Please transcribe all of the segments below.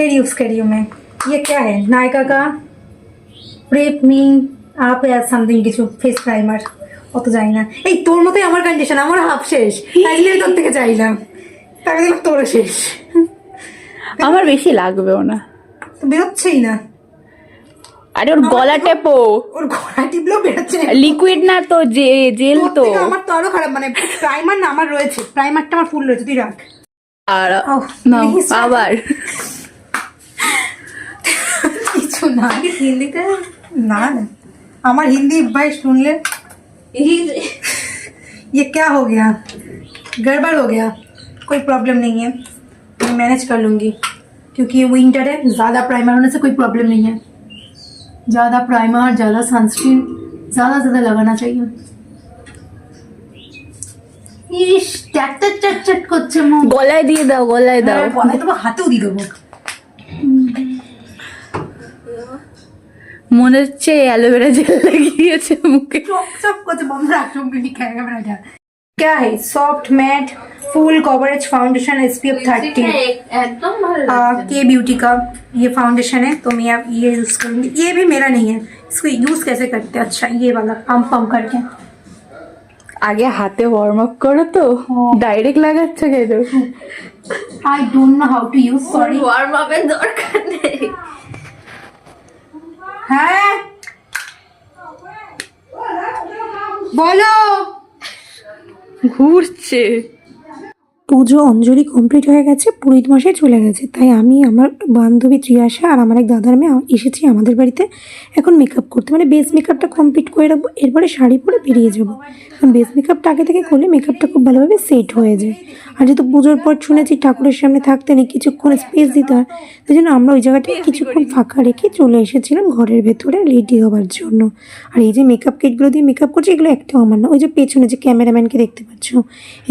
फिर यूज करी हूँ मैं ये क्या है नायका का prep me up as something কিছু ফেস প্রাইমার অত জানি না এই তোর মতোই আমার কন্ডিশন আমার হাফ শেষ তাই জন্য আমি তোর থেকে চাইলাম তাকে দিলাম তোর শেষ আমার বেশি লাগবেও না তো বেরোচ্ছেই না আরে ওর গলা টেপো ওর ঘোড়া টিপলেও বেরোচ্ছে না লিকুইড না তো যে জেল তোর তো থেকে আমার তো আরো খারাপ মানে প্রাইমার না আমার রয়েছে প্রাইমারটা আমার ফুল রয়েছে তুই রাখ আর ওহ, নাও please. আবার কিছু না হিন্দিতে না না আমার हिंदी भाई सुन ले ये क्या हो गया गड़बड़ हो गया कोई प्रॉब्लम नहीं है मैं मैनेज कर लूँगी क्योंकि ये विंटर है ज़्यादा प्राइमर होने से कोई प्रॉब्लम नहीं है ज़्यादा प्राइमर ज़्यादा सनस्क्रीन ज़्यादा ज़्यादा लगाना चाहिए ইস ট্যাকটা চট চট করছে মুখ গলায় দিয়ে দাও গলায় দাও হ্যাঁ, গলায় দেবো হাতেও দিয়ে দেবো মনে হচ্ছে অ্যালোভেরা জেল লাগিয়েছে মুখে चौक सब कुछ बम राखूं भी नहीं खाएगा मेरा क्या क्या है soft matte full coverage foundation S P F thirty একদম ভালো के ब्यूटी का ये फाउंडेशन है तो मैं अब ये यूज करूंगी ये भी मेरा नहीं है इसको यूज कैसे करते हैं अच्छा ये वाला पम्प पम्प करके আগে হাতে ওয়ার্ম আপ করো তো ডাইরেক্ট লাগাচ্ছ কেন I don't know how to use sorry warm আপের দরকার নেই বলো। ঘুরছে। পুজো অঞ্জলি কমপ্লিট হয়ে গেছে, পুরোহিত মশাই চলে গেছে। তাই আমি, আমার বান্ধবী ত্রিয়াশা আর আমার এক দাদার মেয়ে এসেছি আমাদের বাড়িতে এখন মেকআপ করতে। মানে বেস মেকআপটা কমপ্লিট করে রাখব, এরপরে শাড়ি পরে বেরিয়ে যাব। কারণ বেস মেকআপটা আগে থেকে করলে মেকআপটা খুব ভালোভাবে সেট হয়ে যায়। আর যেহেতু পুজোর পর শুনেছি ঠাকুরের সামনে থাকতে নেই, কিছুক্ষণ স্পেস দিতে হয়, তাই জন্য আমরা ওই জায়গাটায় কিছুক্ষণ ফাঁকা রেখে চলে এসেছিলাম ঘরের ভেতরে রেডি হওয়ার জন্য। আর এই যে মেকআপ কিটগুলো দিয়ে মেকআপ করছি, এগুলো একটাও আমার না। ওই যে পেছনে যে ক্যামেরাম্যানকে দেখতে পাচ্ছ,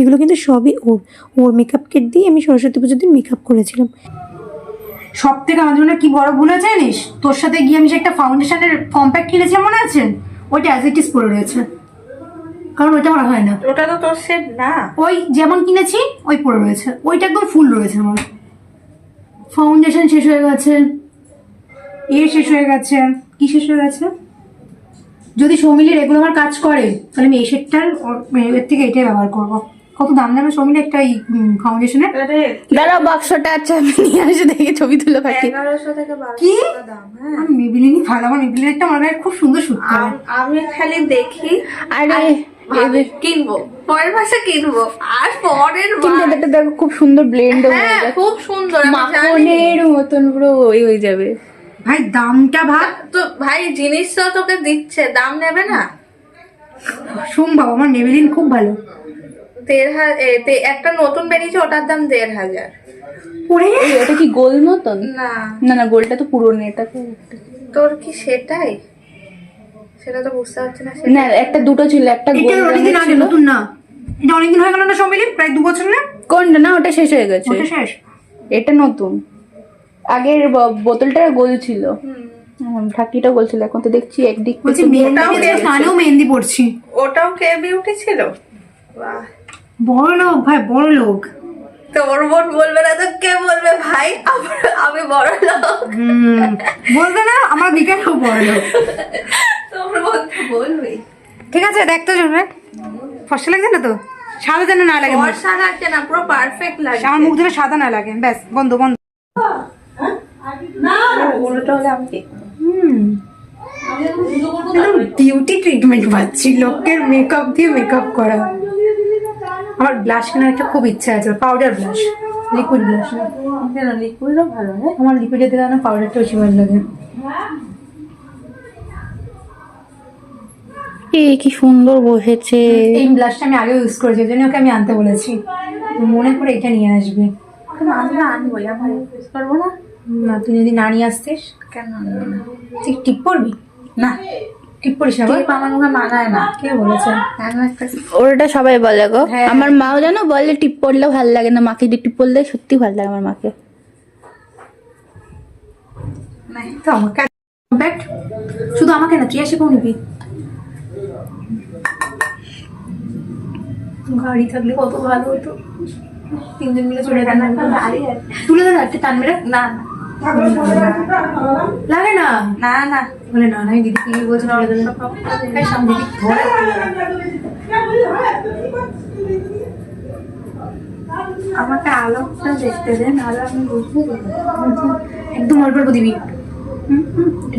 এগুলো কিন্তু সবই ওর। ওর মেকআপ কিট দিয়ে আমি সরস্বতী পুজোর দিন মেকআপ করেছিলাম। সব থেকে আমার জন্য কি বড় ভুল আছে জানিস? তোর সাথে গিয়ে আমি যে একটা ফাউন্ডেশনের কম্প্যাক্ট কিনেছিলাম মনে আছে? ওইটা অ্যাজ ইট ইজ পড়ে রয়েছে। কারণ ওইটা আমার হয় না। ওটা তো তোর সেট না। ওই যেমন কিনেছি ওই পড়ে রয়েছে। ওইটা একদম ফুল রয়েছে আমার। ফাউন্ডেশন শেষ হয়ে গেছে। এ শেষ হয়ে গেছে। কি শেষ হয়ে গেছে? যদি সৌমিলি রেগুলার আমার কাজ করে তাহলে আমি এই শেডটার এর থেকে এটাই ব্যবহার করব। কত দাম নেবে সৌমিলি একটা এই ফাউন্ডেশনের দাঁড়াও বাক্সটা আছে আমি নিয়ে আসে দেখে ছবি তুলে থেকে কি? হ্যাঁ। আমার মেবিলিনই ভালো আমার আমার গায়ে খুব সুন্দর করে আম- আমি খালি দেখি আরে কিনবো পরের মাসে কিনবো আর পরের কিন্তু এটা দেখো খুব সুন্দর ব্লেন্ড হয়ে যাবে খুব সুন্দর আমি মাখনের মতন পুরো ওই হয়ে যাবে। ভাই দামটা ভাব। তো ভাই জিনিস তো তোকে দিচ্ছে দাম নেবে না? সম্ভব আমার মেবিলিন খুব ভালো। দেড় হাজার একটা নতুন বেরিয়েছে ওটার দাম দেড় হাজার ওটা কি গোল মতন? না। না না গোলটা তো পুরনো এটা তোর কি সেটাই? সেটা তো বুঝতে পারছি না না একটা দুটো ছিল একটা গোল অনেকদিন আগে নতুন না। এটা অনেকদিন হয়ে গেল না সৌমিলি? প্রায় দু বছর না? কোনটা? না ওটা শেষ হয়ে গেছে। ওটা শেষ। এটা নতুন। আগের বোতলটা গোল ছিল। হুম, ঢাকিটা গোল ছিল এখন তো দেখছি একদিক মেহেন্দি পড়ছি, কানেও মেহেন্দি পড়ছি। ওটাও কে বিউটি ছিল? বাহ। বড় লোক ভাই বড় লোক। তোর বোন বলবে না তো কে বলবে ভাই? আমি বড় লোক। হুম বলবে না আমার বিকেলও বড় লোক। তোর বোন তো বলবেই। ঠিক আছে দেখতে চলবে ফসা লাগছে না তো? সাদা যেন না লাগে। বর্ষা লাগছে না পুরো পারফেক্ট লাগছে। আমার মুখ যেন সাদা না লাগে ব্যাস বন্ধ বন্ধ। উল্টো হলে আমি হুম। বিউটি ট্রিটমেন্ট পাচ্ছি লোকের মেকআপ দিয়ে মেকআপ করা। আমার ব্লাশ কেনার একটা খুব ইচ্ছা আছে পাউডার ব্লাশ লিকুইড ব্লাশ না কেন লিকুইডও ভালো হ্যাঁ? আমার লিকুইডের থেকে না পাউডারটা বেশি ভালো লাগে। এই কি সুন্দর বসেছে। এই ব্লাশটা আমি আগেও ইউজ করেছি জন্য ওকে আমি আনতে বলেছি। মনে করে এটা নিয়ে আসবে। আমি না আমার ইউজ করব না? না তুই যদি না নিয়ে আসতিস কেন তুই টিপ পড়বি না। টিপ পড়িস না টিপ আমার মুখে মানায় না? কে বলেছে? ওটা সবাই বলে গো। হ্যাঁ। আমার মাও জানো বলে টিপ পড়লে ভালো লাগে না। মাকে টিপ পড়লে সত্যি ভালো লাগে আমার মাকে। তো আমাকে কম্প্যাক্ট শুধু আমাকে না তুই এসে নিবি। গাড়ি থাকলে কত ভালো হতো। তিনজন মিলে চলে যেতাম তুলে দেন একটা টান মেরে না না। লাগে না? না না। বলে না না আমি দিদি কি বলছি দেবে। আমাকে আলোকটা দেখতে দেন আলো আমি বুঝতে একদম অল্প অল্প দিবি।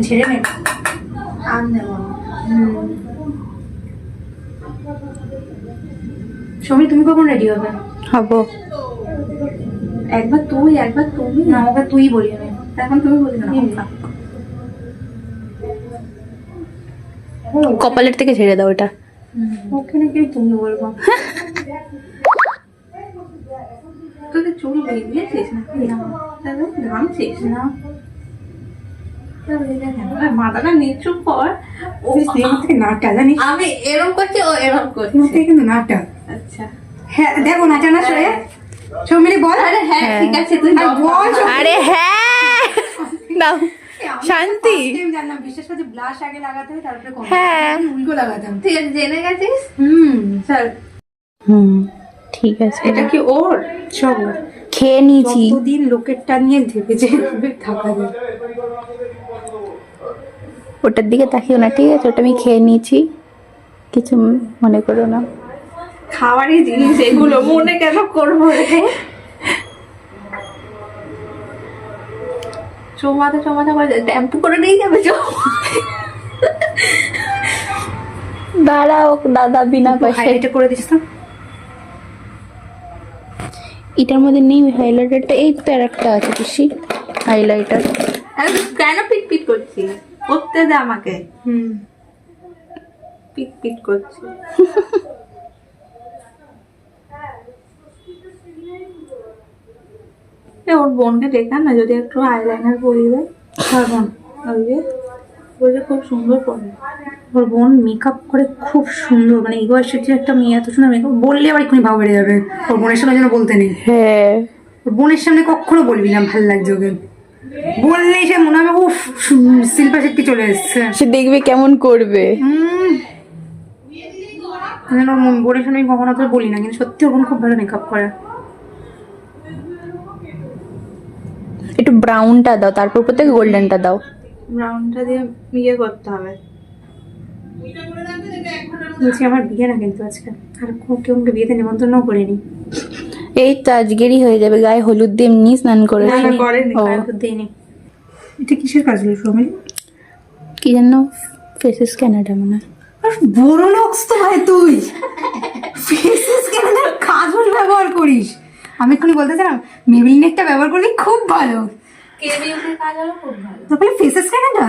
ছেড়ে নে। আর নেব না। হুম। সমীর তুমি কখন রেডি হবে? হব। একবার তুই একবার তুমি। না আমাকে তুই বলি আমি। এখন তুমি বলি না কপালের থেকে ছেড়ে দাও এটা। ওকে নাকি তুমি বলব? তোদের চুল বেরিয়েছিস নাকি? ঘামছিস না। মাথাটা নিচু কর। ও আমার থেকে নাটটা জানিস? আমি এরম করছি ও এরম করছে। কিন্তু নাটটা আচ্ছা। হ্যাঁ দেখো নাচা না সরে বল। আরে হ্যাঁ ঠিক আছে তুই বল। আরে হ্যাঁ দাও শান্তি। First time জানলাম বিশ্বাস করছি ব্লাশ আগে লাগাতে হয় তারপরে হ্যাঁ। উল্টো লাগাতাম। ঠিক আছে জেনে গেছিস? হুম চল হুম ঠিক আছে। এটা কি ওর? সব খেয়ে নিয়েছি। কতদিন লোকেরটা নিয়ে এভাবে থাকা যায়। ওটার দিকে তাকিও না ঠিক আছে? ওটা আমি খেয়ে নিয়েছি। কিছু মনে করো না। খাবারই জিনিস এগুলো মনে কেন করব রে? চৌমাথা চৌমাথা করে ট্যাম্পু করে নিয়ে যাবে দাঁড়াও দাদা বিনা পয়সায়। হাইলাইটে করে দিস তো। এটার মধ্যে নেই হাইলাইটারটা এই তো আর একটা আছে পিসি হাইলাইটার কেন পিট পিট করছিস? করতে দে আমাকে। হুম। পিট পিট করছি। ওর বোনকে দেখা না যদি একটু আইলাইনার পরিয়ে দেয় কার বোন? ওই যে ওই খুব সুন্দর পরে। ওর বোন মেকআপ করে খুব সুন্দর মানে এই বয়সের যে একটা মেয়ে এত সুন্দর মেকআপ বললে আবার এক্ষুনি ভাব বেড়ে যাবে। ওর বোনের সামনে যেন বলতে নেই। হ্যাঁ। ওর বোনের সামনে কখনো বলবি না ভালো লাগছে ওকে। বললেই সে মনে হবে উফ শিল্পা শেট্টি চলে এসছে। সে দেখবে কেমন করবে। হুম। যেন ওর মন- বোনের সামনে আমি কখনো তোর বলি না কিন্তু সত্যি ওর বোন খুব ভালো মেকআপ করে। একটু ব্রাউনটা দাও তারপর থেকে গোল্ডেনটা দাও। ব্রাউনটা দিয়ে ইয়ে করতে হবে। বলছি আমার বিয়ে না কিন্তু আজকে। আর কেউ বিয়েতে নিমন্ত্রণ করিনি। এই তো আজকেরই হয়ে যাবে গায়ে হলুদ দিয়ে এমনি স্নান করে এটা কিসের কাজ হলো সমিল? কি যেন ফেসেস ক্যানাডা মনে হয়। আর বড় লোকস তো ভাই তুই। কাজল ব্যবহার করিস। আমি এক্ষুনি বলতে চাইলাম মেবিলিনেটটা ব্যবহার করলে খুব ভালো কে বিউটির কাজ হলো খুব ভালো তারপরে ফেসেস ক্যানাডা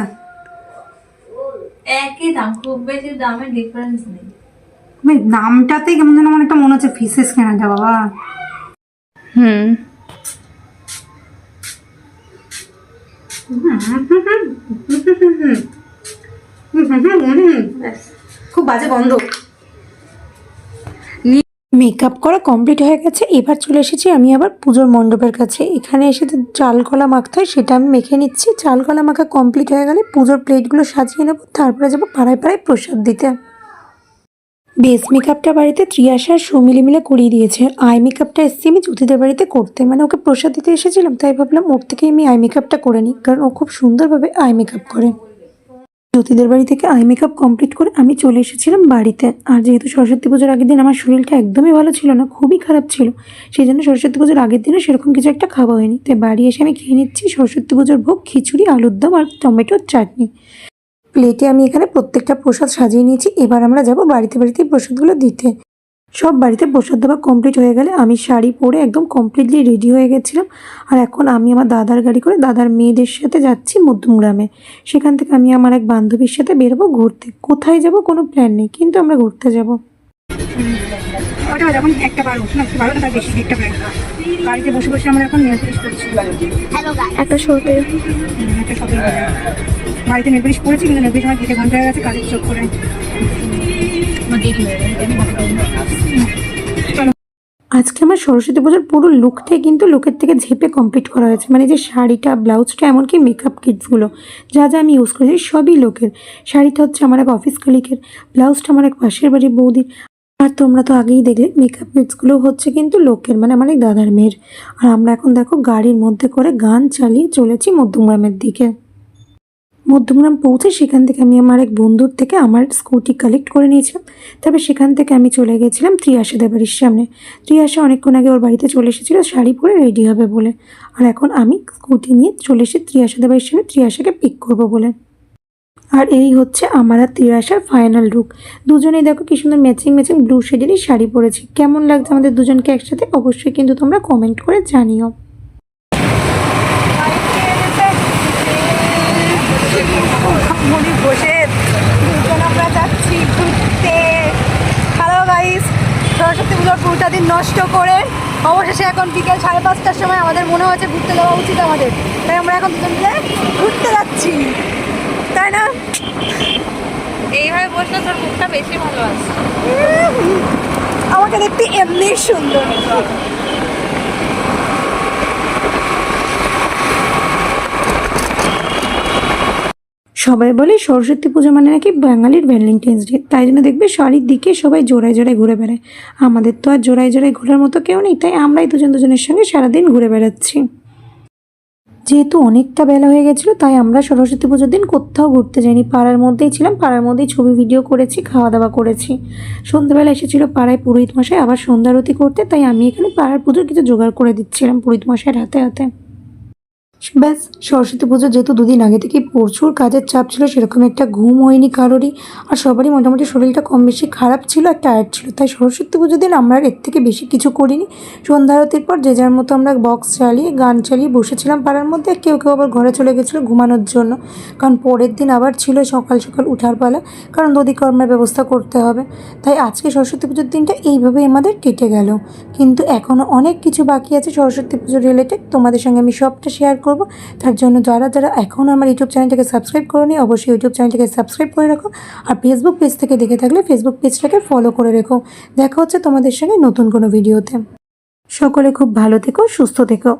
একই দাম খুব বেশি দামের ডিফারেন্স নেই ভাই নামটাতেই কেমন যেন আমার একটা মনে হচ্ছে ফেসেস ক্যানাডা বাবা হুম খুব বাজে গন্ধ মেকআপ করা কমপ্লিট হয়ে গেছে, এবার চলে এসেছি আমি আবার পুজোর মণ্ডপের কাছে। এখানে এসে চাল কলা মাখতে হয় সেটা আমি মেখে নিচ্ছি। চাল কলা মাখা কমপ্লিট হয়ে গেলে পুজোর প্লেটগুলো সাজিয়ে নেব, তারপরে যাব পাড়ায় পাড়ায় প্রসাদ দিতে। বেস মেকআপটা বাড়িতে ত্রিয়াশা আর সৌমিলি মিলে করিয়ে দিয়েছে। আই মেকআপটা এসেছি আমি জ্যোতিদের বাড়িতে করতে। মানে ওকে প্রসাদ দিতে এসেছিলাম, তাই ভাবলাম ওর থেকেই আমি আই মেকআপটা করে নিই, কারণ ও খুব সুন্দরভাবে আই মেকআপ করে। জ্যোতিদের বাড়ি থেকে আই মেকআপ কমপ্লিট করে আমি চলে এসেছিলাম বাড়িতে। আর যেহেতু সরস্বতী পুজোর আগের দিন আমার শরীরটা একদমই ভালো ছিল না, খুবই খারাপ ছিল, সেই জন্য সরস্বতী পুজোর আগের দিনও সেরকম কিছু একটা খাওয়া হয়নি। তাই বাড়ি এসে আমি খেয়ে নিচ্ছি সরস্বতী পুজোর ভোগ, খিচুড়ি, আলুর দম আর টমেটোর চাটনি। প্লেটে আমি এখানে প্রত্যেকটা প্রসাদ সাজিয়ে নিয়েছি। এবার আমরা যাব বাড়িতে বাড়িতে প্রসাদগুলো দিতে। সব বাড়িতে প্রসাদ দেওয়া কমপ্লিট হয়ে গেলে আমি শাড়ি পরে একদম কমপ্লিটলি রেডি হয়ে গেছিলাম। আর এখন আমি আমার দাদার গাড়ি করে দাদার মেয়েদের সাথে যাচ্ছি মধ্যমগ্রামে। সেখান থেকে আমি আমার এক বান্ধবীর সাথে বেরোবো ঘুরতে। কোথায় যাব কোনো প্ল্যান নেই কিন্তু আমরা ঘুরতে যাব। একটা বাড়িতে নেল পলিশ করেছি। কিন্তু নেল আমার কেটে ঘণ্টা হয়ে গেছে কাজের চোখ করে আজকে আমার সরস্বতী পুজোর পুরো লুকটাই কিন্তু লোকের থেকে ঝেপে কমপ্লিট করা হয়েছে। মানে যে শাড়িটা, ব্লাউজটা, এমনকি মেকআপ কিটসগুলো যা যা আমি ইউজ করেছি সবই লোকের শাড়িটা হচ্ছে আমার এক অফিস কলিকের ব্লাউজটা আমার এক পাশের বাড়ির বৌদির। আর তোমরা তো আগেই দেখলে মেকআপ কিটসগুলো হচ্ছে কিন্তু লোকের মানে আমার এক দাদার মেয়ের। আর আমরা এখন দেখো গাড়ির মধ্যে করে গান চালিয়ে চলেছি মধ্যমগ্রামের দিকে। মধ্যমগ্রাম পৌঁছে সেখান থেকে আমি আমার এক বন্ধুর থেকে আমার স্কুটি কালেক্ট করে নিয়েছিলাম। তারপর সেখান থেকে আমি চলে গেছিলাম ত্রিয়াসাদের বাড়ির সামনে। ত্রিয়াসা অনেকক্ষণ আগে ওর বাড়িতে চলে এসেছিল, শাড়ি পরে রেডি হবে বলে। আর এখন আমি স্কুটি নিয়ে চলে এসে ত্রিয়াসাদের বাড়ির সামনে ত্রিয়াসাকে পিক করব বলে। আর এই হচ্ছে আমার আর ত্রিয়াসার ফাইনাল লুক দুজনেই দেখো কি সুন্দর ম্যাচিং ম্যাচিং ব্লু শেডেরই শাড়ি পরেছি। কেমন লাগছে আমাদের দুজনকে একসাথে? অবশ্যই কিন্তু তোমরা কমেন্ট করে জানিও মনি বসে দুজন আমরা যাচ্ছি ঘুরতে হ্যালো গাইস সরস্বতী পুজোর পুরোটা দিন নষ্ট করে অবশেষে এখন বিকেল সাড়ে পাঁচটার সময় আমাদের মনে হচ্ছে ঘুরতে যাওয়া উচিত আমাদের। তাই আমরা এখন দুজন মিলে ঘুরতে যাচ্ছি। তাই না? এইভাবে বসলে তোর মুখটা বেশি ভালো আছে। আমাকে দেখতে এমনি সুন্দর। সবাই বলে সরস্বতী পুজো মানে নাকি বাঙালির ভ্যালেন্টাইন্স ডে। তাই জন্য দেখবে শাড়ির দিকে সবাই জোড়ায় জোড়ায় ঘুরে বেড়ায়। আমাদের তো আর জোড়ায় জোড়ায় ঘোরার মতো কেউ নেই, তাই আমরাই দুজন দুজনের সঙ্গে সারাদিন ঘুরে বেড়াচ্ছি। যেহেতু অনেকটা বেলা হয়ে গেছিল, তাই আমরা সরস্বতী পুজোর দিন কোথাও ঘুরতে যাইনি। পাড়ার মধ্যেই ছিলাম, পাড়ার মধ্যেই ছবি ভিডিও করেছি খাওয়া দাওয়া করেছি। সন্ধ্যাবেলা এসেছিল পাড়ায় পুরোহিত মশাই, আবার সন্ধ্যারতি করতে, তাই আমি এখানে পাড়ার পুজোর কিছু জোগাড় করে দিচ্ছিলাম পুরোহিত মশাইয়ের হাতে হাতে ব্যাস, সরস্বতী পুজো যেহেতু দুদিন আগে থেকে প্রচুর কাজের চাপ ছিল, সেরকম একটা ঘুম হয়নি কারোরই। আর সবারই মোটামুটি শরীরটা কম বেশি খারাপ ছিল আর টায়ার্ড ছিল। তাই সরস্বতী পুজোর দিন আমরা এর থেকে বেশি কিছু করিনি। সন্ধ্যা আরতির পর যে যার মতো আমরা বক্স চালিয়ে, গান চালিয়ে বসেছিলাম পাড়ার মধ্যে। কেউ কেউ আবার ঘরে চলে গেছিল ঘুমানোর জন্য। কারণ পরের দিন আবার ছিল সকাল সকাল উঠার পালা। কারণ দধিকর্মের ব্যবস্থা করতে হবে। তাই আজকে সরস্বতী পুজোর দিনটা এইভাবেই আমাদের কেটে গেল। কিন্তু এখনও অনেক কিছু বাকি আছে সরস্বতী পুজোর রিলেটেড তোমাদের সঙ্গে আমি সবটা শেয়ার করব। তার জন্য যারা যারা এখনও আমার ইউটিউব চ্যানেলটাকে সাবস্ক্রাইব করোনি, অবশ্যই ইউটিউব চ্যানেলটাকে সাবস্ক্রাইব করে রাখো। আর ফেসবুক পেজ থেকে দেখে থাকলে ফেসবুক পেজটাকে ফলো করে রেখো। দেখা হচ্ছে তোমাদের সঙ্গে নতুন কোনো ভিডিওতে সকলে খুব ভালো থেকো, সুস্থ থেকো।